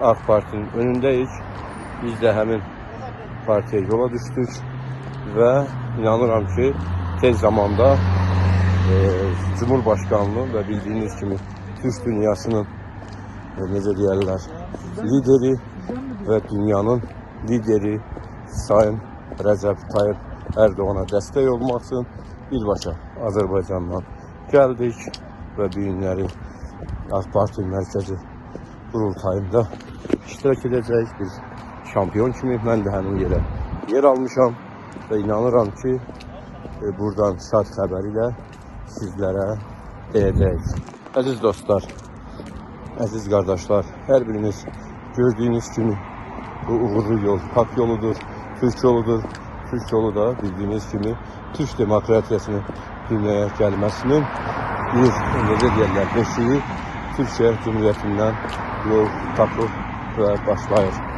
AK Parti'nin önündeyiz. Biz de hemen partiye yola düştük ve inanıram ki tez zamanda e, Cumhurbaşkanlığı ve bildiğiniz gibi Türk dünyasının e, necə deyərlər lideri ve dünyanın lideri Sayın Recep Tayyip Erdoğan'a destek olmak için birbaşa Azerbaycan'dan geldik ve bu günləri AK Parti mərkəzi qurultayında iştirak edəcək bir şampiyon kimi mən də həmin yerə yer almışam və inanıram ki e, buradan şad xəbəri ilə sizlərə deyəcəyik. Əziz dostlar, əziz qardaşlar, hər biriniz gördüyünüz kimi bu uğurlu yol hak yoludur, Türk yoludur. Türk yolu da bildiğiniz gibi Türk demokrasisinin dünyaya gelmesinin bir necə deyirlər, beşiği Türkiye Cumhuriyetinden yol tapır ve başlayır.